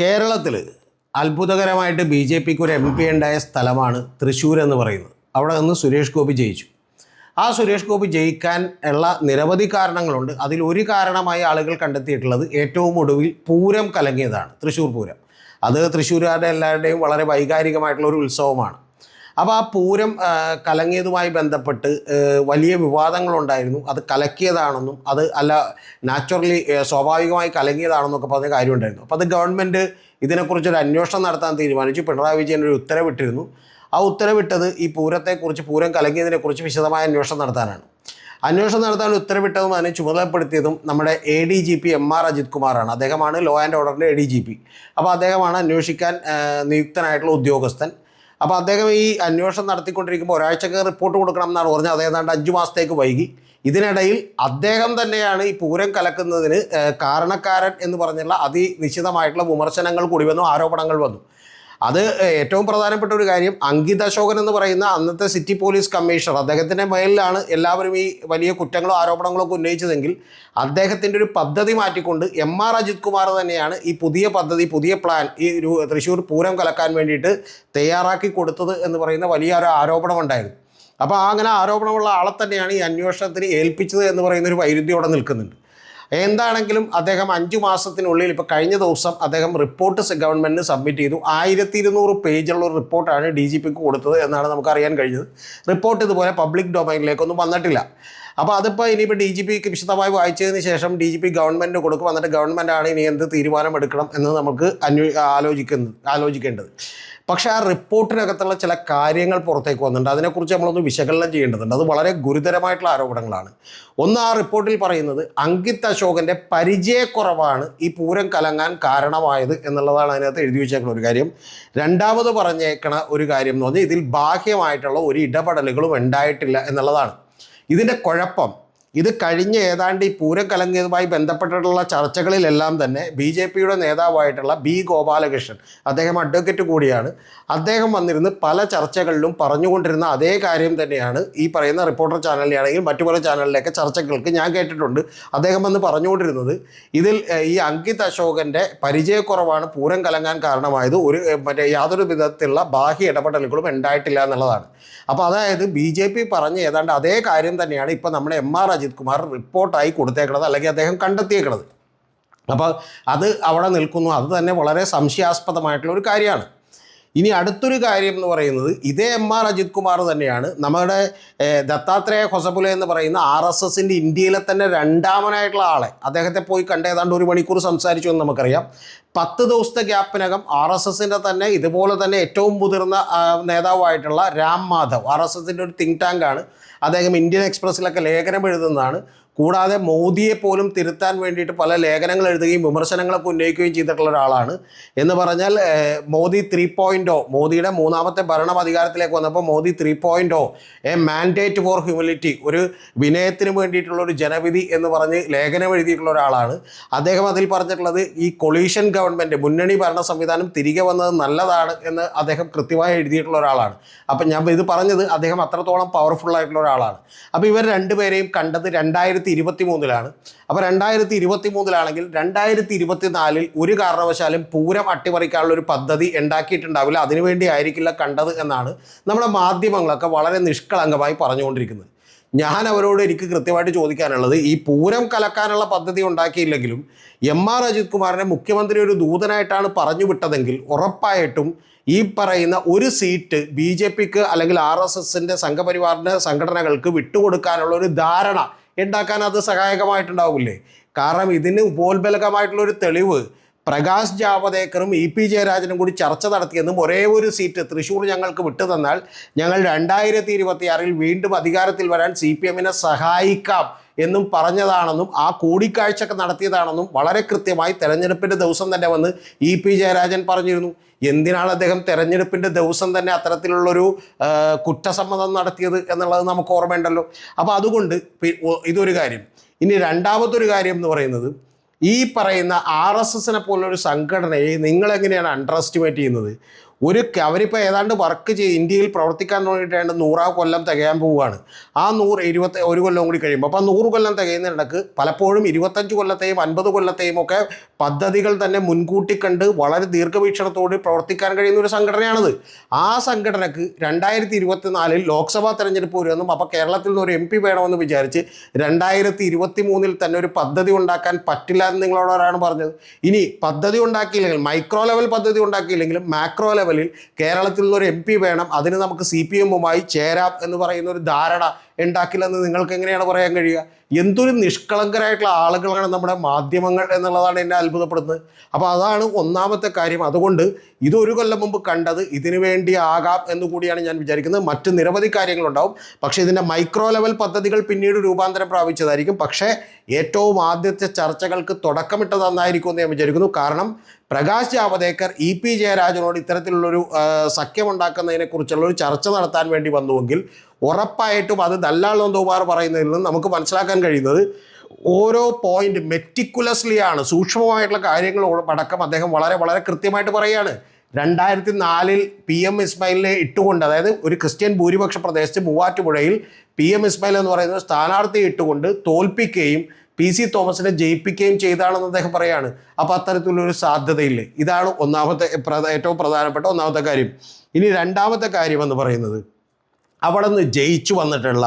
കേരളത്തിൽ അത്ഭുതകരമായിട്ട് B J പിക്ക് ഒരു എം പി ഉണ്ടായ സ്ഥലമാണ് തൃശ്ശൂർ എന്ന് പറയുന്നത്. അവിടെ നിന്ന് സുരേഷ് ഗോപി ജയിച്ചു. ആ സുരേഷ് ഗോപി ജയിക്കാൻ ഉള്ള നിരവധി കാരണങ്ങളുണ്ട്. അതിൽ ഒരു കാരണമായി ആളുകൾ കണ്ടെത്തിയിട്ടുള്ളത് ഏറ്റവും ഒടുവിൽ പൂരം കലങ്ങിയതാണ്. തൃശ്ശൂർ പൂരം. അത് തൃശ്ശൂരുകാരുടെ എല്ലാവരുടെയും വളരെ വൈകാരികമായിട്ടുള്ള ഒരു ഉത്സവമാണ്. അപ്പോൾ ആ പൂരം കലങ്ങിയതുമായി ബന്ധപ്പെട്ട് വലിയ വിവാദങ്ങളുണ്ടായിരുന്നു. അത് കലക്കിയതാണെന്നും അത് അല്ല നാച്ചുറലി സ്വാഭാവികമായി കലങ്ങിയതാണെന്നൊക്കെ പറഞ്ഞ കാര്യമുണ്ടായിരുന്നു. അപ്പോൾ അത് ഗവൺമെന്റ് ഇതിനെക്കുറിച്ചൊരു അന്വേഷണം നടത്താൻ തീരുമാനിച്ചു. പിണറായി വിജയൻ ഒരു ഉത്തരവിട്ടിരുന്നു. ആ ഉത്തരവിട്ടത് ഈ പൂരത്തെക്കുറിച്ച് പൂരം കലങ്ങിയതിനെക്കുറിച്ച് വിശദമായ അന്വേഷണം നടത്താനാണ്. അന്വേഷണം നടത്താൻ ഉത്തരവിട്ടതും അതിനെ ചുമതലപ്പെടുത്തിയതും നമ്മുടെ A D G P M R Ajith കുമാറാണ്. അദ്ദേഹമാണ് ലോ ആൻഡ് ഓർഡറിന്റെ എ ഡി ജി പി അപ്പോൾ അദ്ദേഹമാണ് അന്വേഷിക്കാൻ നിയുക്തനായിട്ടുള്ള ഉദ്യോഗസ്ഥൻ. അപ്പോൾ അദ്ദേഹം ഈ അന്വേഷണം നടത്തിക്കൊണ്ടിരിക്കുമ്പോൾ ഒരാഴ്ചക്ക് റിപ്പോർട്ട് കൊടുക്കണം എന്നാണ് പറഞ്ഞത്. അദ്ദേഹം ഏതാണ്ട് അഞ്ച് മാസത്തേക്ക് വൈകി. ഇതിനിടയിൽ അദ്ദേഹം തന്നെയാണ് ഈ പൂരം കലക്കുന്നതിന് കാരണക്കാരൻ എന്ന് പറഞ്ഞുള്ള അതിനിശ്ചിതമായിട്ടുള്ള വിമർശനങ്ങൾ കൂടി വന്നു ആരോപണങ്ങൾ വന്നു. അത് ഏറ്റവും പ്രധാനപ്പെട്ട ഒരു കാര്യം അങ്കിത് അശോകൻ എന്ന് പറയുന്ന അന്നത്തെ സിറ്റി പോലീസ് കമ്മീഷണർ അദ്ദേഹത്തിന്റെ മേലിലാണ് എല്ലാവരും ഈ വലിയ കുറ്റങ്ങളും ആരോപണങ്ങളോ ഒക്കെ ഉന്നയിച്ചതെങ്കിൽ അദ്ദേഹത്തിന്റെ ഒരു പദ്ധതി മാറ്റിക്കൊണ്ട് എം ആർ അജിത് കുമാർ തന്നെയാണ് ഈ പുതിയ പദ്ധതി പുതിയ പ്ലാൻ ഈ തൃശ്ശൂർ പൂരം കലക്കാൻ വേണ്ടിയിട്ട് തയ്യാറാക്കി കൊടുത്തത് എന്ന് പറയുന്ന വലിയ ഒരു ആരോപണമുണ്ടായിരുന്നു അപ്പോൾ അങ്ങനെ ആരോപണമുള്ള ആളെ തന്നെയാണ് ഈ അന്വേഷണത്തിന് ഏൽപ്പിച്ചത് എന്ന് പറയുന്ന ഒരു വൈരുദ്ധ്യം അവിടെ നിൽക്കുന്നുണ്ട്. എന്താണെങ്കിലും അദ്ദേഹം അഞ്ചു മാസത്തിനുള്ളിൽ ഇപ്പോൾ കഴിഞ്ഞ ദിവസം അദ്ദേഹം റിപ്പോർട്ട് ഗവൺമെന്റിന് സബ്മിറ്റ് ചെയ്തു. ആയിരത്തി ഇരുന്നൂറ് പേജുള്ള ഒരു റിപ്പോർട്ടാണ് ഡി ജി പിക്ക് കൊടുത്തത് എന്നാണ് നമുക്ക് അറിയാൻ കഴിഞ്ഞത്. റിപ്പോർട്ട് ഇതുപോലെ പബ്ലിക് ഡൊമൈനിലേക്കൊന്നും വന്നിട്ടില്ല. അപ്പോൾ അതിപ്പോൾ ഇനിയിപ്പോൾ ഡി ജി പിക്ക് വിശദമായി വായിച്ചതിന് ശേഷം ഡി ജി പി ഗവൺമെന്റിന് കൊടുക്കും. എന്നിട്ട് ഗവൺമെന്റാണ് ഇനി എന്ത് തീരുമാനമെടുക്കണം എന്ന് നമുക്ക് അന്വേ ആലോചിക്കുന്നത് ആലോചിക്കേണ്ടത്. പക്ഷേ ആ റിപ്പോർട്ടിനകത്തുള്ള ചില കാര്യങ്ങൾ പുറത്തേക്ക് വന്നിട്ടുണ്ട്. അതിനെക്കുറിച്ച് നമ്മളൊന്ന് വിശകലനം ചെയ്യേണ്ടതുണ്ട്. അത് വളരെ ഗുരുതരമായിട്ടുള്ള ആരോപണങ്ങളാണ്. ഒന്ന് ആ റിപ്പോർട്ടിൽ പറയുന്നത് അങ്കിത് അശോകന്റെ പരിചയക്കുറവാണ് ഈ പൂരം കലങ്ങാൻ കാരണമായത് എന്നുള്ളതാണ് അതിനകത്ത് എഴുതി വെച്ചേക്കുന്ന ഒരു കാര്യം. രണ്ടാമത് പറഞ്ഞേക്കണ ഒരു കാര്യം എന്ന് പറഞ്ഞാൽ ഇതിൽ ബാഹ്യമായിട്ടുള്ള ഒരു ഇടപെടലുകളും ഉണ്ടായിട്ടില്ല എന്നുള്ളതാണ്. ഇതിന്റെ കുഴപ്പം ഇത് കഴിഞ്ഞ ഏതാണ്ട് ഈ പൂരം കലങ്ങിയതുമായി ബന്ധപ്പെട്ടിട്ടുള്ള ചർച്ചകളിലെല്ലാം തന്നെ ബി ജെ പിയുടെ നേതാവായിട്ടുള്ള ബി ഗോപാലകൃഷ്ണൻ അദ്ദേഹം അഡ്വക്കേറ്റ് കൂടിയാണ്. അദ്ദേഹം വന്നിരുന്ന് പല ചർച്ചകളിലും പറഞ്ഞുകൊണ്ടിരുന്ന അതേ കാര്യം തന്നെയാണ് ഈ പറയുന്ന റിപ്പോർട്ടർ ചാനലിലാണെങ്കിൽ മറ്റു പല ചാനലിലേക്ക് ചർച്ചകൾക്ക് ഞാൻ കേട്ടിട്ടുണ്ട്. അദ്ദേഹം വന്ന് പറഞ്ഞുകൊണ്ടിരുന്നത് ഇതിൽ ഈ അങ്കിത് അശോകന്റെ പരിചയക്കുറവാണ് പൂരം കലങ്ങാൻ കാരണമായത്. ഒരു മറ്റേ യാതൊരു വിധത്തിലുള്ള ബാഹ്യ ഇടപെടലുകളും ഉണ്ടായിട്ടില്ല എന്നുള്ളതാണ്. അപ്പോൾ അതായത് ബി ജെ പി പറഞ്ഞ ഏതാണ്ട് അതേ കാര്യം തന്നെയാണ് ഇപ്പോൾ നമ്മുടെ എം ആർ അജിത് കുമാർ റിപ്പോർട്ടായി കൊടുത്തേക്കണത് അല്ലെങ്കിൽ അദ്ദേഹം കണ്ടെത്തിയേക്കണത്. അപ്പോൾ അത് അവിടെ നിൽക്കുന്നു. അത് തന്നെ വളരെ സംശയാസ്പദമായിട്ടുള്ള ഒരു കാര്യമാണ്. ഇനി അടുത്തൊരു കാര്യം എന്ന് പറയുന്നത് ഇതേ എം ആർ അജിത് കുമാർ തന്നെയാണ് നമ്മുടെ ദത്താത്രേയ ഹൊസപുല എന്ന് പറയുന്ന ആർ എസ് എസിന്റെ ഇന്ത്യയിലെ തന്നെ രണ്ടാമനായിട്ടുള്ള ആളെ. അദ്ദേഹത്തെ പോയി കണ്ട് ഏതാണ്ട് ഒരു മണിക്കൂർ സംസാരിച്ചു എന്ന് നമുക്കറിയാം. പത്ത് ദിവസത്തെ ഗ്യാപ്പിനകം ആർ എസ് എസിന്റെ തന്നെ ഇതുപോലെ തന്നെ ഏറ്റവും മുതിർന്ന നേതാവായിട്ടുള്ള രാം മാധവ് ആർ എസ് എസിന്റെ ഒരു തിങ്ക് ടാങ്കാണ് അദ്ദേഹം ഇന്ത്യൻ എക്സ്പ്രസ്സിലൊക്കെ ലേഖനം എഴുതുന്നതാണ്. കൂടാതെ മോദിയെ പോലും തിരുത്താൻ വേണ്ടിയിട്ട് പല ലേഖനങ്ങൾ എഴുതുകയും വിമർശനങ്ങളൊക്കെ ഉന്നയിക്കുകയും ചെയ്തിട്ടുള്ള ഒരാളാണ്. എന്ന് പറഞ്ഞാൽ മോദി ത്രീ പോയിന്റോ മോദിയുടെ മൂന്നാമത്തെ ഭരണം അധികാരത്തിലേക്ക് വന്നപ്പോൾ Modi three point O a mandate for humility ഒരു വിനയത്തിന് വേണ്ടിയിട്ടുള്ള ഒരു ജനവിധി എന്ന് പറഞ്ഞ് ലേഖനം എഴുതിയിട്ടുള്ള ഒരാളാണ്. അദ്ദേഹം അതിൽ പറഞ്ഞിട്ടുള്ളത് ഈ കൊളീഷൻ ഗവൺമെന്റ് മുന്നണി ഭരണ സംവിധാനം തിരികെ വന്നത് നല്ലതാണ് എന്ന് അദ്ദേഹം കൃത്യമായി എഴുതിയിട്ടുള്ള ഒരാളാണ്. അപ്പം ഞാൻ ഇത് പറഞ്ഞത് അദ്ദേഹം അത്രത്തോളം പവർഫുൾ ആയിട്ടുള്ള ഒരാളാണ്. അപ്പോൾ ഇവർ രണ്ടുപേരെയും കണ്ടത് രണ്ടായിരത്തി ഇരുപത്തി മൂന്നിലാണ് അപ്പോൾ രണ്ടായിരത്തി ഇരുപത്തി മൂന്നിലാണെങ്കിൽ രണ്ടായിരത്തി ഇരുപത്തി നാലിൽ ഒരു കാരണവശാലും പൂരം അട്ടിമറിക്കാനുള്ള ഒരു പദ്ധതി ഉണ്ടാക്കിയിട്ടുണ്ടാവില്ല. അതിനുവേണ്ടി ആയിരിക്കില്ല കണ്ടത് എന്നാണ് നമ്മുടെ മാധ്യമങ്ങളൊക്കെ വളരെ നിഷ്കളങ്കമായി പറഞ്ഞുകൊണ്ടിരിക്കുന്നത്. ഞാൻ അവരോട് എനിക്ക് കൃത്യമായിട്ട് ചോദിക്കാനുള്ളത് ഈ പൂരം കലക്കാനുള്ള പദ്ധതി ഉണ്ടാക്കിയില്ലെങ്കിലും എം ആർ അജിത് കുമാറിനെ മുഖ്യമന്ത്രി ഒരു ദൂതനായിട്ടാണ് പറഞ്ഞു വിട്ടതെങ്കിൽ ഉറപ്പായിട്ടും ഈ പറയുന്ന ഒരു സീറ്റ് ബി ജെ പിക്ക് അല്ലെങ്കിൽ ആർ എസ് എസിന്റെ സംഘപരിവാറിന്റെ സംഘടനകൾക്ക് വിട്ടുകൊടുക്കാനുള്ള ഒരു ധാരണ ഉണ്ടാക്കാൻ അത് സഹായകമായിട്ടുണ്ടാവില്ലേ? കാരണം ഇതിന് ഉപോത്ബലകമായിട്ടുള്ളൊരു തെളിവ് പ്രകാശ് ജാവദേക്കറും ഇ പി ജയരാജനും കൂടി ചർച്ച നടത്തിയെന്നും ഒരേ ഒരു സീറ്റ് തൃശ്ശൂർ ഞങ്ങൾക്ക് വിട്ടു തന്നാൽ ഞങ്ങൾ രണ്ടായിരത്തി ഇരുപത്തിയാറിൽ വീണ്ടും അധികാരത്തിൽ വരാൻ സി പി എമ്മിനെ സഹായിക്കാം എന്നും പറഞ്ഞതാണെന്നും ആ കൂടിക്കാഴ്ചയൊക്കെ നടത്തിയതാണെന്നും വളരെ കൃത്യമായി തെരഞ്ഞെടുപ്പിന്റെ ദിവസം തന്നെ വന്ന് ഇ പി ജയരാജൻ പറഞ്ഞിരുന്നു. എന്തിനാണ് അദ്ദേഹം തെരഞ്ഞെടുപ്പിന്റെ ദിവസം തന്നെ അത്തരത്തിലുള്ളൊരു കുറ്റസമ്മതം നടത്തിയത് എന്നുള്ളത് നമുക്ക് ഓർമ്മയുണ്ടല്ലോ. അപ്പോൾ അതുകൊണ്ട് ഇതൊരു കാര്യം. ഇനി രണ്ടാമതൊരു കാര്യം എന്ന് പറയുന്നത് ഈ പറയുന്ന ആർ എസ് എസിനെ പോലൊരു സംഘടനയെ നിങ്ങളെങ്ങനെയാണ് അണ്ടർ എസ്റ്റിമേറ്റ് ചെയ്യുന്നത്? ഒരു അവരിപ്പോൾ ഏതാണ്ട് വർക്ക് ചെയ്ത് ഇന്ത്യയിൽ പ്രവർത്തിക്കാൻ തുടങ്ങിയിട്ടാണ് നൂറാ കൊല്ലം തികയാൻ പോവുകയാണ്. ആ നൂറ് ഇരുപത്തി ഒരു കൊല്ലം കൂടി കഴിയുമ്പോൾ അപ്പോൾ നൂറ് കൊല്ലം തികയുന്നിടക്ക് പലപ്പോഴും ഇരുപത്തഞ്ച് കൊല്ലത്തെയും അൻപത് കൊല്ലത്തെയും ഒക്കെ പദ്ധതികൾ തന്നെ മുൻകൂട്ടി കണ്ട് വളരെ ദീർഘവീക്ഷണത്തോട് പ്രവർത്തിക്കാൻ കഴിയുന്ന ഒരു സംഘടനയാണത്. ആ സംഘടനക്ക് രണ്ടായിരത്തി ഇരുപത്തിനാലിൽ ലോക്സഭാ തെരഞ്ഞെടുപ്പ് വരുമെന്നും അപ്പോൾ കേരളത്തിൽ നിന്ന് ഒരു എം പി വേണമെന്ന് വിചാരിച്ച് രണ്ടായിരത്തി ഇരുപത്തി മൂന്നിൽ തന്നെ ഒരു പദ്ധതി ഉണ്ടാക്കാൻ പറ്റില്ല എന്ന് നിങ്ങളോട് ആരാണ് പറഞ്ഞത്? ഇനി പദ്ധതി ഉണ്ടാക്കിയില്ലെങ്കിൽ മൈക്രോ ലെവൽ പദ്ധതി ഉണ്ടാക്കിയില്ലെങ്കിലും മാക്രോ ലെവലിൽ കേരളത്തിൽ നിന്നൊരു എം പി വേണം. അതിന് നമുക്ക് സി പി എമ്മുമായി ചേരാം എന്ന് പറയുന്ന ഒരു ധാരണ ഉണ്ടാക്കില്ലെന്ന് നിങ്ങൾക്ക് എങ്ങനെയാണ് പറയാൻ കഴിയുക? എന്തൊരു നിഷ്കളങ്കരായിട്ടുള്ള ആളുകളാണ് നമ്മുടെ മാധ്യമങ്ങൾ എന്നുള്ളതാണ് എന്നെ അത്ഭുതപ്പെടുന്നത്. അപ്പോൾ അതാണ് ഒന്നാമത്തെ കാര്യം. അതുകൊണ്ട് ഇതൊരു കൊല്ലം മുമ്പ് കണ്ടത് ഇതിനു വേണ്ടി ആകാം എന്ന് കൂടിയാണ് ഞാൻ വിചാരിക്കുന്നത്. മറ്റ് നിരവധി കാര്യങ്ങളുണ്ടാവും. പക്ഷേ ഇതിന്റെ മൈക്രോ ലെവൽ പദ്ധതികൾ പിന്നീട് രൂപാന്തരം പ്രാപിച്ചതായിരിക്കും. പക്ഷേ ഏറ്റവും ആദ്യത്തെ ചർച്ചകൾക്ക് തുടക്കമിട്ടത് നന്നായിരിക്കും എന്ന് ഞാൻ വിചാരിക്കുന്നു. കാരണം പ്രകാശ് ജാവദേക്കർ ഇ പി ജയരാജനോട് ഇത്തരത്തിലുള്ളൊരു സഖ്യമുണ്ടാക്കുന്നതിനെക്കുറിച്ചുള്ളൊരു ചർച്ച നടത്താൻ വേണ്ടി വന്നുവെങ്കിൽ ഉറപ്പായിട്ടും അത് ദല്ലാൾ നന്ദകുമാർ പറയുന്നതിൽ നിന്ന് നമുക്ക് മനസ്സിലാക്കാൻ കഴിയുന്നത് ഓരോ പോയിന്റ് മെറ്റിക്കുലസ്ലി ആണ്. സൂക്ഷ്മമായിട്ടുള്ള കാര്യങ്ങൾ അടക്കം അദ്ദേഹം വളരെ വളരെ കൃത്യമായിട്ട് പറയുകയാണ്. രണ്ടായിരത്തി നാലിൽ പി എം ഇസ്മായിലിനെ ഇട്ടുകൊണ്ട് അതായത് ഒരു ക്രിസ്ത്യൻ ഭൂരിപക്ഷ പ്രദേശത്ത് മൂവാറ്റുപുഴയിൽ പി എം ഇസ്മായിൽ എന്ന് പറയുന്ന സ്ഥാനാർത്ഥിയെ ഇട്ടുകൊണ്ട് തോൽപ്പിക്കുകയും പി സി തോമസിനെ ജയിപ്പിക്കുകയും ചെയ്താണെന്ന് അദ്ദേഹം പറയാണ് അപ്പോൾ അത്തരത്തിലുള്ളൊരു സാധ്യതയില്ലേ? ഇതാണ് ഒന്നാമത്തെ ഏറ്റവും പ്രധാനപ്പെട്ട ഒന്നാമത്തെ കാര്യം. ഇനി രണ്ടാമത്തെ കാര്യം എന്ന് പറയുന്നത്. അവിടെ നിന്ന് ജയിച്ചു വന്നിട്ടുള്ള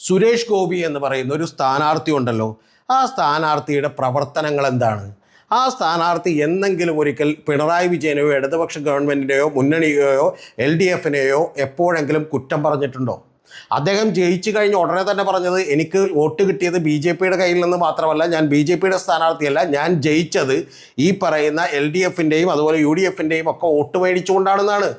സുരേഷ് ഗോപി എന്ന് പറയുന്ന ഒരു സ്ഥാനാർത്ഥി ഉണ്ടല്ലോ. ആ സ്ഥാനാർത്ഥിയുടെ പ്രവർത്തനങ്ങൾ എന്താണ്? ആ സ്ഥാനാർത്ഥി എന്നെങ്കിലും ഒരിക്കൽ പിണറായി വിജയനെയോ ഇടതുപക്ഷ ഗവൺമെന്റിനെയോ മുന്നണിയെയോ എൽ ഡി എഫിനെയോ എപ്പോഴെങ്കിലും കുറ്റം പറഞ്ഞിട്ടുണ്ടോ? അദ്ദേഹം ജയിച്ചു കഴിഞ്ഞ് ഉടനെ തന്നെ പറഞ്ഞത് എനിക്ക് വോട്ട് കിട്ടിയത് ബി ജെ പിയുടെ കയ്യിൽ നിന്ന് മാത്രമല്ല ഞാൻ ബി ജെ പിയുടെ സ്ഥാനാർത്ഥിയല്ല ഞാൻ ജയിച്ചത് ഈ പറയുന്ന എൽ ഡി എഫിന്റെയും അതുപോലെ യു ഡി എഫിന്റെയും ഒക്കെ വോട്ട് മേടിച്ചുകൊണ്ടാണെന്നാണ്.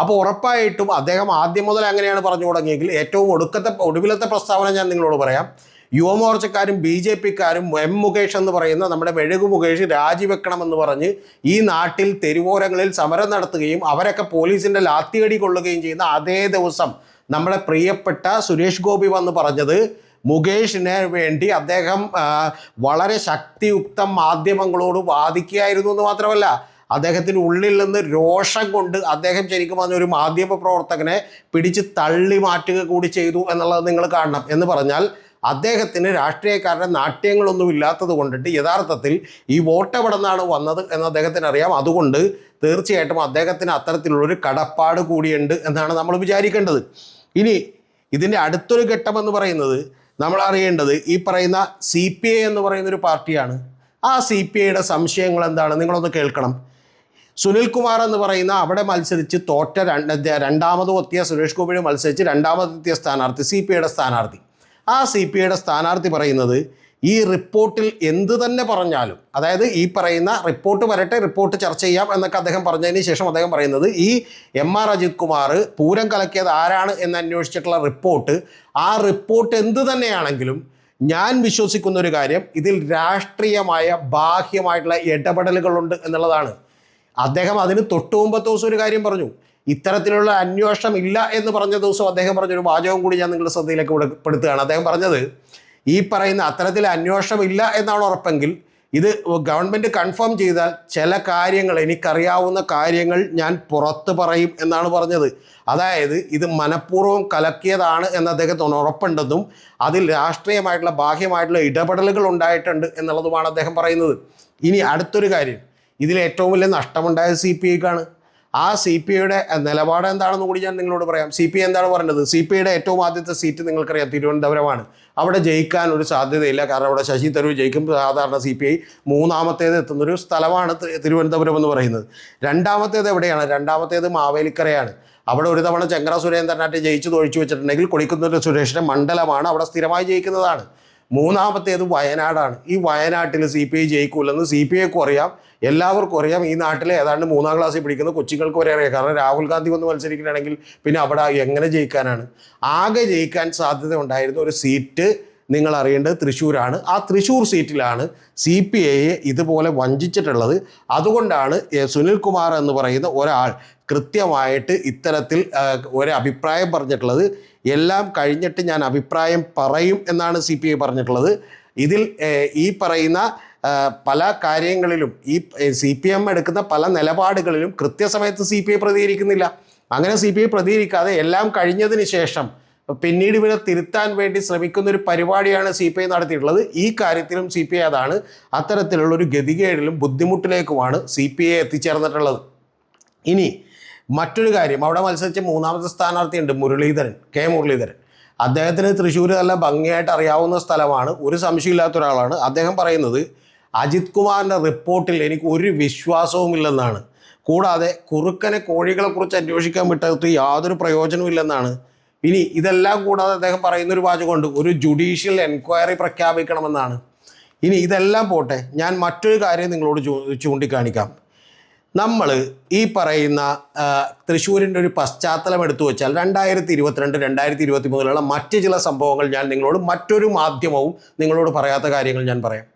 അപ്പോൾ ഉറപ്പായിട്ടും അദ്ദേഹം ആദ്യം മുതൽ അങ്ങനെയാണ് പറഞ്ഞു തുടങ്ങിയെങ്കിൽ ഏറ്റവും ഒടുക്കത്തെ ഒടുവിലത്തെ പ്രസ്താവന ഞാൻ നിങ്ങളോട് പറയാം. യുവമോർച്ചക്കാരും ബി ജെ പിക്കാരും എം മുകേഷ് എന്ന് പറയുന്ന നമ്മുടെ മെഴുകു മുകേഷ് രാജിവെക്കണമെന്ന് പറഞ്ഞ് ഈ നാട്ടിൽ തെരുവോരങ്ങളിൽ സമരം നടത്തുകയും അവരൊക്കെ പോലീസിന്റെ ലാത്തിയടി കൊള്ളുകയും ചെയ്യുന്ന അതേ ദിവസം നമ്മുടെ പ്രിയപ്പെട്ട സുരേഷ് ഗോപി വന്ന് പറഞ്ഞത് മുകേഷിന് വേണ്ടി അദ്ദേഹം വളരെ ശക്തിയുക്തം മാധ്യമങ്ങളോട് വാദിക്കുകയായിരുന്നു എന്ന് മാത്രമല്ല അദ്ദേഹത്തിന് ഉള്ളിൽ നിന്ന് രോഷം കൊണ്ട് അദ്ദേഹം ശരിക്കും പറഞ്ഞ ഒരു മാധ്യമ പ്രവർത്തകനെ പിടിച്ച് തള്ളി മാറ്റുക കൂടി ചെയ്തു എന്നുള്ളത് നിങ്ങൾ കാണണം എന്ന് പറഞ്ഞാൽ അദ്ദേഹത്തിന് രാഷ്ട്രീയക്കാരുടെ നാട്യങ്ങളൊന്നും ഇല്ലാത്തത് കൊണ്ടിട്ട് യഥാർത്ഥത്തിൽ ഈ വോട്ട് എവിടെ നിന്നാണ് വന്നത് എന്ന് അദ്ദേഹത്തിന് അറിയാം. അതുകൊണ്ട് തീർച്ചയായിട്ടും അദ്ദേഹത്തിന് അത്തരത്തിലുള്ളൊരു കടപ്പാട് കൂടിയുണ്ട് എന്നാണ് നമ്മൾ വിചാരിക്കേണ്ടത്. ഇനി ഇതിന്റെ അടുത്തൊരു ഘട്ടം എന്ന് പറയുന്നത് നമ്മൾ അറിയേണ്ടത് ഈ പറയുന്ന സി പി ഐ എന്ന് പറയുന്നൊരു പാർട്ടിയാണ്. ആ സി പി ഐയുടെ സംശയങ്ങൾ എന്താണ്? നിങ്ങളൊന്ന് കേൾക്കണം. സുനിൽകുമാർ എന്ന് പറയുന്ന അവിടെ മത്സരിച്ച് തോറ്റ രണ്ട് രണ്ടാമതും എത്തിയ സുരേഷ് ഗോപിയുടെ മത്സരിച്ച് രണ്ടാമതെത്തിയ സ്ഥാനാർത്ഥി സി പി ഐയുടെ സ്ഥാനാർത്ഥി. ആ സി പി ഐയുടെ സ്ഥാനാർത്ഥി പറയുന്നത് ഈ റിപ്പോർട്ടിൽ എന്ത് തന്നെ പറഞ്ഞാലും അതായത് ഈ പറയുന്ന റിപ്പോർട്ട് വരട്ടെ റിപ്പോർട്ട് ചർച്ച ചെയ്യാം എന്നൊക്കെ അദ്ദേഹം പറഞ്ഞതിന് ശേഷം അദ്ദേഹം പറയുന്നത് ഈ എം ആർ അജിത് കുമാർ പൂരം കലക്കിയത് ആരാണ് എന്ന് അന്വേഷിച്ചിട്ടുള്ള റിപ്പോർട്ട് ആ റിപ്പോർട്ട് എന്ത് തന്നെയാണെങ്കിലും ഞാൻ വിശ്വസിക്കുന്ന ഒരു കാര്യം ഇതിൽ രാഷ്ട്രീയമായ ബാഹ്യമായിട്ടുള്ള ഇടപെടലുകളുണ്ട് എന്നുള്ളതാണ്. അദ്ദേഹം അതിന് തൊട്ടു മുമ്പത്തെ ദിവസം ഒരു കാര്യം പറഞ്ഞു. ഇത്തരത്തിലുള്ള അന്വേഷണം ഇല്ല എന്ന് പറഞ്ഞ ദിവസം അദ്ദേഹം പറഞ്ഞൊരു വാചകം കൂടി ഞാൻ നിങ്ങളുടെ ശ്രദ്ധയിലേക്ക് പെടുത്തുകയാണ്. അദ്ദേഹം പറഞ്ഞത് ഈ പറയുന്ന അത്തരത്തിൽ അന്വേഷണം ഇല്ല എന്നാണ് ഉറപ്പെങ്കിൽ ഇത് ഗവൺമെന്റ് കൺഫേം ചെയ്താൽ ചില കാര്യങ്ങൾ എനിക്കറിയാവുന്ന കാര്യങ്ങൾ ഞാൻ പുറത്ത് പറയും എന്നാണ് പറഞ്ഞത്. അതായത് ഇത് മനഃപൂർവം കലക്കിയതാണ് എന്ന് അദ്ദേഹത്തിന് ഉറപ്പുണ്ടെന്നും അതിൽ രാഷ്ട്രീയമായിട്ടുള്ള ബാഹ്യമായിട്ടുള്ള ഇടപെടലുകൾ ഉണ്ടായിട്ടുണ്ട് എന്നുള്ളതുമാണ് അദ്ദേഹം പറയുന്നത്. ഇനി അടുത്തൊരു കാര്യം. ഇതിൽ ഏറ്റവും വലിയ നഷ്ടമുണ്ടായത് സി പി ഐക്കാണ്. ആ സി പി ഐയുടെ നിലപാട് എന്താണെന്ന് കൂടി ഞാൻ നിങ്ങളോട് പറയാം. സി പി ഐ എന്താണ് പറഞ്ഞത് സി പി ഐയുടെ ഏറ്റവും ആദ്യത്തെ സീറ്റ് നിങ്ങൾക്കറിയാം തിരുവനന്തപുരമാണ്. അവിടെ ജയിക്കാൻ ഒരു സാധ്യതയില്ല. കാരണം അവിടെ ശശി തരൂർ ജയിക്കും സാധാരണ സി പി ഐ മൂന്നാമത്തേത് എത്തുന്നൊരു സ്ഥലമാണ് തിരുവനന്തപുരം എന്ന് പറയുന്നത്. രണ്ടാമത്തേത് എവിടെയാണ്? രണ്ടാമത്തേത് മാവേലിക്കരയാണ്. അവിടെ ഒരു തവണ ചങ്കര സുരേന്ദ്രനായിട്ട് ജയിച്ചു തൊഴിച്ചു വെച്ചിട്ടുണ്ടെങ്കിൽ കൊടിക്കുന്നൊരു സുരേഷിന്റെ മണ്ഡലമാണ് അവിടെ സ്ഥിരമായി ജയിക്കുന്നതാണ്. മൂന്നാമത്തേത് വയനാടാണ്. ഈ വയനാട്ടിൽ സി പി ഐ ജയിക്കൂലെന്ന് സി പി ഐക്കും അറിയാം. എല്ലാവർക്കും അറിയാം. ഈ നാട്ടിലെ ഏതാണ്ട് മൂന്നാം ക്ലാസ്സിൽ പിടിക്കുന്ന കൊച്ചുങ്ങൾക്ക് വരെ അറിയാം. കാരണം രാഹുൽ ഗാന്ധി വന്ന് മത്സരിക്കുകയാണെങ്കിൽ പിന്നെ അവിടെ എങ്ങനെ ജയിക്കാനാണ്? ആകെ ജയിക്കാൻ സാധ്യത ഉണ്ടായിരുന്ന ഒരു സീറ്റ് നിങ്ങൾ അറിയേണ്ടത് തൃശ്ശൂരാണ്. ആ തൃശ്ശൂർ സീറ്റിലാണ് സി പി ഐയെ ഇതുപോലെ വഞ്ചിച്ചിട്ടുള്ളത്. അതുകൊണ്ടാണ് സുനിൽ കുമാർ എന്ന് പറയുന്ന ഒരാൾ കൃത്യമായിട്ട് ഇത്തരത്തിൽ ഒരു അഭിപ്രായം പറഞ്ഞിട്ടുള്ളത്. എല്ലാം കഴിഞ്ഞിട്ട് ഞാൻ അഭിപ്രായം പറയും എന്നാണ് സി പി ഐ പറഞ്ഞിട്ടുള്ളത്. ഇതിൽ ഈ പറയുന്ന പല കാര്യങ്ങളിലും ഈ സി പി എം എടുക്കുന്ന പല നിലപാടുകളിലും കൃത്യസമയത്ത് സി പി ഐ പ്രതികരിക്കുന്നില്ല. അങ്ങനെ സി പി ഐ പ്രതികരിക്കാതെ എല്ലാം കഴിഞ്ഞതിന് ശേഷം പിന്നീട് ഇവരെ തിരുത്താൻ വേണ്ടി ശ്രമിക്കുന്ന ഒരു പരിപാടിയാണ് സി പി ഐ നടത്തിയിട്ടുള്ളത്. ഈ കാര്യത്തിലും സി പി ഐ അതാണ് അത്തരത്തിലുള്ള ഒരു ഗതികേടിലും ബുദ്ധിമുട്ടിലേക്കുമാണ് സി പി ഐ എത്തിച്ചേർന്നിട്ടുള്ളത്. ഇനി മറ്റൊരു കാര്യം അവിടെ മത്സരിച്ച മൂന്നാമത്തെ സ്ഥാനാർത്ഥിയുണ്ട് മുരളീധരൻ കെ മുരളീധരൻ. അദ്ദേഹത്തിന് തൃശ്ശൂർ നല്ല ഭംഗിയായിട്ട് അറിയാവുന്ന സ്ഥലമാണ്. ഒരു സംശയമില്ലാത്ത ഒരാളാണ്. അദ്ദേഹം പറയുന്നത് അജിത് കുമാറിന്റെ റിപ്പോർട്ടിൽ എനിക്ക് ഒരു വിശ്വാസവുമില്ലെന്നാണ് കൂടാതെ കുറുക്കനെ കോഴികളെക്കുറിച്ച് അന്വേഷിക്കാൻ വിട്ടത് യാതൊരു പ്രയോജനമില്ലെന്നാണ് ഇനി ഇതെല്ലാം കൂടാതെ അദ്ദേഹം പറയുന്ന ഒരു വാചകമുണ്ട് ഒരു ജുഡീഷ്യൽ എൻക്വയറി പ്രഖ്യാപിക്കണമെന്നാണ്. ഇനി ഇതെല്ലാം പോട്ടെ ഞാൻ മറ്റൊരു കാര്യം നിങ്ങളോട് ചൂ ചൂണ്ടിക്കാണിക്കാം. നമ്മൾ ഈ പറയുന്ന തൃശ്ശൂരിന്റെ ഒരു പശ്ചാത്തലം എടുത്തു വെച്ചാൽ രണ്ടായിരത്തി ഇരുപത്തിരണ്ട് രണ്ടായിരത്തി ഇരുപത്തി മൂന്നിലുള്ള മറ്റ് ചില സംഭവങ്ങൾ ഞാൻ നിങ്ങളോട് മറ്റൊരു മാധ്യമവും നിങ്ങളോട് പറയാത്ത കാര്യങ്ങൾ ഞാൻ പറയാം.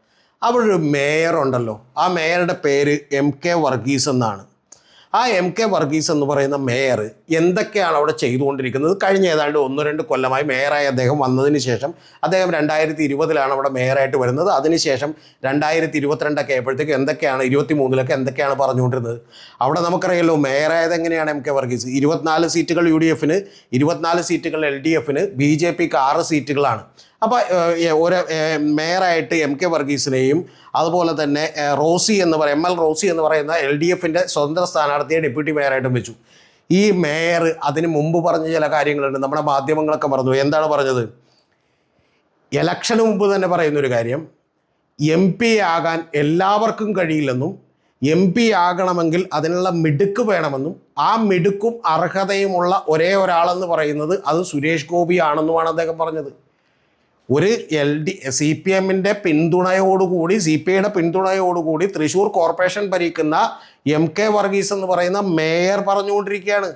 അവിടെ ഒരു മേയർ ഉണ്ടല്ലോ. ആ മേയറുടെ പേര് എം കെ വർഗീസ് എന്നാണ്. ആ എം കെ വർഗീസ് എന്ന് പറയുന്ന മേയർ എന്തൊക്കെയാണ് അവിടെ ചെയ്തുകൊണ്ടിരിക്കുന്നത്? കഴിഞ്ഞ ഏതാണ്ട് ഒന്ന് രണ്ട് കൊല്ലമായി മേയറായി അദ്ദേഹം വന്നതിന് ശേഷം അദ്ദേഹം രണ്ടായിരത്തി ഇരുപതിലാണ് അവിടെ മേയറായിട്ട് വരുന്നത്. അതിനുശേഷം രണ്ടായിരത്തി ഇരുപത്തിരണ്ടൊക്കെ ആയപ്പോഴത്തേക്ക് എന്തൊക്കെയാണ് ഇരുപത്തി മൂന്നിലൊക്കെ എന്തൊക്കെയാണ് പറഞ്ഞുകൊണ്ടിരുന്നത്? അവിടെ നമുക്കറിയാലോ മേയറായത് എങ്ങനെയാണ് എം കെ വർഗീസ്? ഇരുപത്തിനാല് സീറ്റുകൾ യു ഡി എഫിന് ഇരുപത്തിനാല് സീറ്റുകൾ എൽ ഡി എഫിന് ബി ജെ പിക്ക് ആറ് സീറ്റുകളാണ്. അപ്പോൾ ഒരു മേയറായിട്ട് എം കെ വർഗീസിനെയും അതുപോലെ തന്നെ റോസി എന്ന് പറയും എം എൽ റോസി എന്ന് പറയുന്ന എൽ ഡി എഫിന്റെ സ്വതന്ത്ര സ്ഥാനാർത്ഥിയെ ഡെപ്യൂട്ടി മേയറായിട്ടും വെച്ചു. ഈ മേയർ അതിന് മുമ്പ് പറഞ്ഞ ചില കാര്യങ്ങളുണ്ട്. നമ്മുടെ മാധ്യമങ്ങളൊക്കെ പറഞ്ഞു എന്താണ് പറഞ്ഞത്? ഇലക്ഷന് മുമ്പ് തന്നെ പറയുന്നൊരു കാര്യം. എം പി ആകാൻ എല്ലാവർക്കും കഴിയില്ലെന്നും എം പി ആകണമെങ്കിൽ അതിനുള്ള മിടുക്ക് വേണമെന്നും ആ മിടുക്കും അർഹതയുമുള്ള ഒരേ ഒരാളെന്ന് പറയുന്നത് അത് സുരേഷ് ഗോപി ആണെന്നുമാണ് അദ്ദേഹം പറഞ്ഞത്. ഒരു എൽ ഡി സി പി എമ്മിന്റെ പിന്തുണയോടുകൂടി സി പി ഐയുടെ പിന്തുണയോടുകൂടി തൃശ്ശൂർ കോർപ്പറേഷൻ ഭരിക്കുന്ന എം കെ വർഗീസ് എന്ന് പറയുന്ന മേയർ പറഞ്ഞുകൊണ്ടിരിക്കുകയാണ്.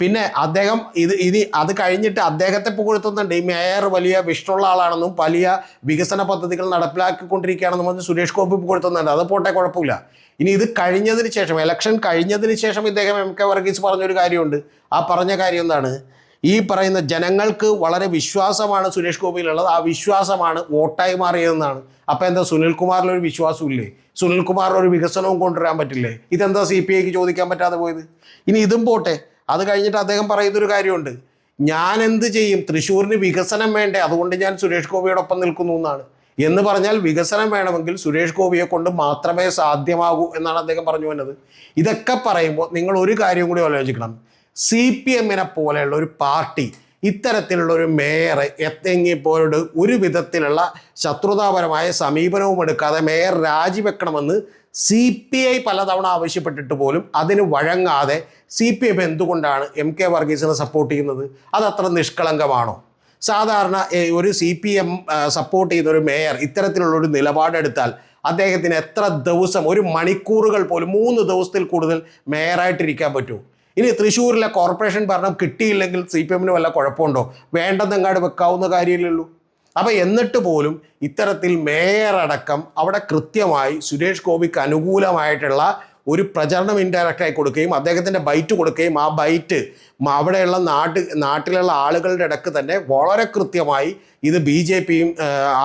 പിന്നെ അദ്ദേഹം ഇത് ഇനി അത് കഴിഞ്ഞിട്ട് അദ്ദേഹത്തെ പുകഴ്ത്തുന്നുണ്ട്. ഈ മേയർ വലിയ വിഷ്ടമുള്ള ആളാണെന്നും വലിയ വികസന പദ്ധതികൾ നടപ്പിലാക്കിക്കൊണ്ടിരിക്കുകയാണെന്നും പറഞ്ഞ് സുരേഷ് ഗോപി പുകഴ്ത്തുന്നുണ്ട്. അത് പോട്ടെ കുഴപ്പമില്ല. ഇനി ഇത് കഴിഞ്ഞതിന് ശേഷം ഇലക്ഷൻ കഴിഞ്ഞതിന് ശേഷം ഇദ്ദേഹം എം കെ വർഗീസ് പറഞ്ഞൊരു കാര്യമുണ്ട്. ആ പറഞ്ഞ കാര്യം എന്താണ്? ഈ പറയുന്ന ജനങ്ങൾക്ക് വളരെ വിശ്വാസമാണ് സുരേഷ് ഗോപിയിലുള്ളത്. ആ വിശ്വാസമാണ് വോട്ടായി മാറിയതെന്നാണ്. അപ്പോൾ എന്താ സുനിൽകുമാറിലൊരു വിശ്വാസമില്ലേ സുനിൽകുമാറിനൊരു വികസനവും കൊണ്ടുവരാൻ പറ്റില്ലേ? ഇതെന്താ സി പി ഐക്ക് ചോദിക്കാൻ പറ്റാതെ പോയത്? ഇനി ഇതും പോട്ടെ. അത് കഴിഞ്ഞിട്ട് അദ്ദേഹം പറയുന്നൊരു കാര്യമുണ്ട്. ഞാൻ എന്ത് ചെയ്യും? തൃശ്ശൂരിന് വികസനം വേണ്ടേ? അതുകൊണ്ട് ഞാൻ സുരേഷ് ഗോപിയോടൊപ്പം നിൽക്കുന്നു എന്നാണ്. എന്ന് പറഞ്ഞാൽ വികസനം വേണമെങ്കിൽ സുരേഷ് ഗോപിയെ കൊണ്ട് മാത്രമേ സാധ്യമാകൂ എന്നാണ് അദ്ദേഹം പറഞ്ഞു വന്നത്. ഇതൊക്കെ പറയുമ്പോൾ നിങ്ങൾ ഒരു കാര്യം കൂടി ആലോചിക്കണം. സി പി എമ്മിനെ പോലെയുള്ള ഒരു പാർട്ടി ഇത്തരത്തിലുള്ള ഒരു മേയർ എത്തെങ്കിപ്പോഴോട് ഒരു വിധത്തിലുള്ള ശത്രുതാപരമായ സമീപനവും എടുക്കാതെ മേയർ രാജിവെക്കണമെന്ന് സി പി ഐ പലതവണ ആവശ്യപ്പെട്ടിട്ട് പോലും അതിന് വഴങ്ങാതെ സി പി എം എന്തുകൊണ്ടാണ് എം കെ വർഗീസിനെ സപ്പോർട്ട് ചെയ്യുന്നത്? അതത്ര നിഷ്കളങ്കമാണോ? സാധാരണ ഒരു സി പി എം സപ്പോർട്ട് ചെയ്യുന്ന ഒരു മേയർ ഇത്തരത്തിലുള്ള ഒരു നിലപാടെടുത്താൽ അദ്ദേഹത്തിന് എത്ര ദിവസം ഒരു മണിക്കൂറുകൾ പോലും മൂന്ന് ദിവസത്തിൽ കൂടുതൽ മേയറായിട്ടിരിക്കാൻ പറ്റുമോ? ഇനി തൃശ്ശൂരിലെ കോർപ്പറേഷൻ ഭരണം കിട്ടിയില്ലെങ്കിൽ സി പി എമ്മിന് വല്ല കുഴപ്പമുണ്ടോ? വേണ്ടെന്നെങ്ങാട് വെക്കാവുന്ന കാര്യമില്ലല്ലോ. അപ്പോൾ എന്നിട്ട് പോലും ഇത്തരത്തിൽ മേയർ അടക്കം അവിടെ കൃത്യമായി സുരേഷ് ഗോപിക്ക് അനുകൂലമായിട്ടുള്ള ഒരു പ്രചരണം ഇൻഡയറക്റ്റായി കൊടുക്കുകയും അദ്ദേഹത്തിന്റെ ബൈറ്റ് കൊടുക്കുകയും ആ ബൈറ്റ് അവിടെയുള്ള നാട്ട് നാട്ടിലുള്ള ആളുകളുടെ ഇടയ്ക്ക് തന്നെ വളരെ കൃത്യമായി ഇത് ബി ജെ പിയും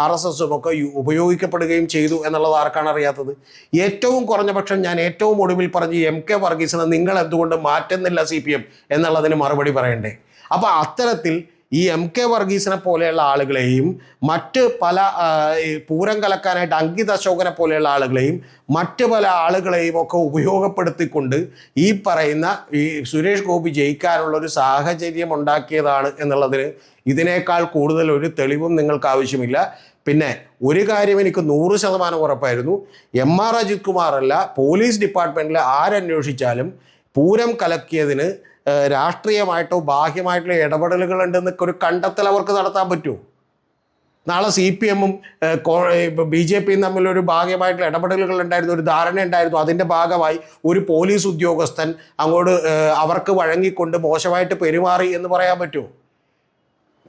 ആർ എസ് എസും ഒക്കെ ഉപയോഗിക്കപ്പെടുകയും ചെയ്തു എന്നുള്ളത് ആർക്കാണ് അറിയാത്തത്? ഏറ്റവും കുറഞ്ഞ പക്ഷം ഞാൻ ഏറ്റവും ഒടുവിൽ പറഞ്ഞ് എം കെ വർഗീസിനെ നിങ്ങൾ എന്തുകൊണ്ട് മാറ്റുന്നില്ല സി പി എം എന്നുള്ളതിന് മറുപടി പറയണ്ടേ? അപ്പോൾ അത്തരത്തിൽ ഈ എം കെ വർഗീസിനെ പോലെയുള്ള ആളുകളെയും മറ്റ് പല പൂരം കലക്കാനായിട്ട് അങ്കിത് അശോകനെ പോലെയുള്ള ആളുകളെയും മറ്റ് പല ആളുകളെയും ഒക്കെ ഉപയോഗപ്പെടുത്തിക്കൊണ്ട് ഈ പറയുന്ന ഈ സുരേഷ് ഗോപി ജയിക്കാനുള്ള ഒരു സാഹചര്യം ഉണ്ടാക്കിയതാണ് എന്നുള്ളതിന് ഇതിനേക്കാൾ കൂടുതൽ ഒരു തെളിവും നിങ്ങൾക്ക് ആവശ്യമില്ല. പിന്നെ ഒരു കാര്യം എനിക്ക് നൂറ് ശതമാനം ഉറപ്പായിരുന്നു. എം ആർ അജിത് കുമാർ അല്ല പോലീസ് ഡിപ്പാർട്ട്മെന്റിൽ ആരന്വേഷിച്ചാലും പൂരം കലക്കിയതിന് രാഷ്ട്രീയമായിട്ടോ ബാഹ്യമായിട്ടുള്ള ഇടപെടലുകൾ ഉണ്ടെന്നൊക്കെ ഒരു കണ്ടെത്തൽ അവർക്ക് നടത്താൻ പറ്റുമോ? നാളെ സി പി എമ്മും ബി ജെ പിയും തമ്മിലൊരു ഭാഗമായിട്ടുള്ള ഇടപെടലുകൾ ഉണ്ടായിരുന്നു ഒരു ധാരണ ഉണ്ടായിരുന്നു. അതിന്റെ ഭാഗമായി ഒരു പോലീസ് ഉദ്യോഗസ്ഥൻ അങ്ങോട്ട് അവർക്ക് വഴങ്ങിക്കൊണ്ട് മോശമായിട്ട് പെരുമാറി എന്ന് പറയാൻ പറ്റുമോ?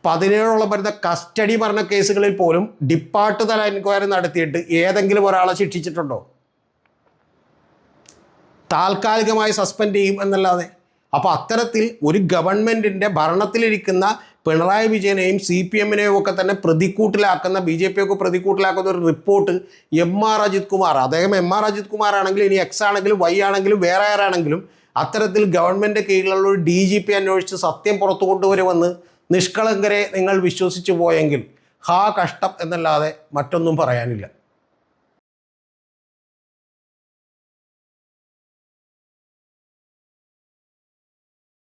പതിനേഴോളം വരുന്ന കസ്റ്റഡി മരണ കേസുകളിൽ പോലും ഡിപ്പാർട്ട് തല എൻക്വയറി നടത്തിയിട്ട് ഏതെങ്കിലും ഒരാളെ ശിക്ഷിച്ചിട്ടുണ്ടോ? താൽക്കാലികമായി സസ്പെൻഡ് ചെയ്യും എന്നല്ലാതെ. അപ്പോൾ അത്തരത്തിൽ ഒരു ഗവൺമെന്റിന്റെ ഭരണത്തിലിരിക്കുന്ന പിണറായി വിജയനെയും സി പി എമ്മിനെയും ഒക്കെ തന്നെ പ്രതിക്കൂട്ടിലാക്കുന്ന ബി ജെ പി ഒക്കെ പ്രതിക്കൂട്ടിലാക്കുന്ന ഒരു report M R Ajith Kumar. അദ്ദേഹം എം ആർ അജിത് കുമാർ ആണെങ്കിലും ഇനി എക്സ് ആണെങ്കിലും വൈ ആണെങ്കിലും വേറെ ആരാണെങ്കിലും അത്തരത്തിൽ ഗവൺമെന്റ് കീഴിലുള്ള ഒരു ഡി ജി പി അന്വേഷിച്ച് സത്യം പുറത്തു കൊണ്ടുവരുമെന്ന് നിഷ്കളങ്കരെ നിങ്ങൾ വിശ്വസിച്ചു പോയെങ്കിൽ ഹാ കഷ്ടം എന്നല്ലാതെ മറ്റൊന്നും പറയാനില്ല.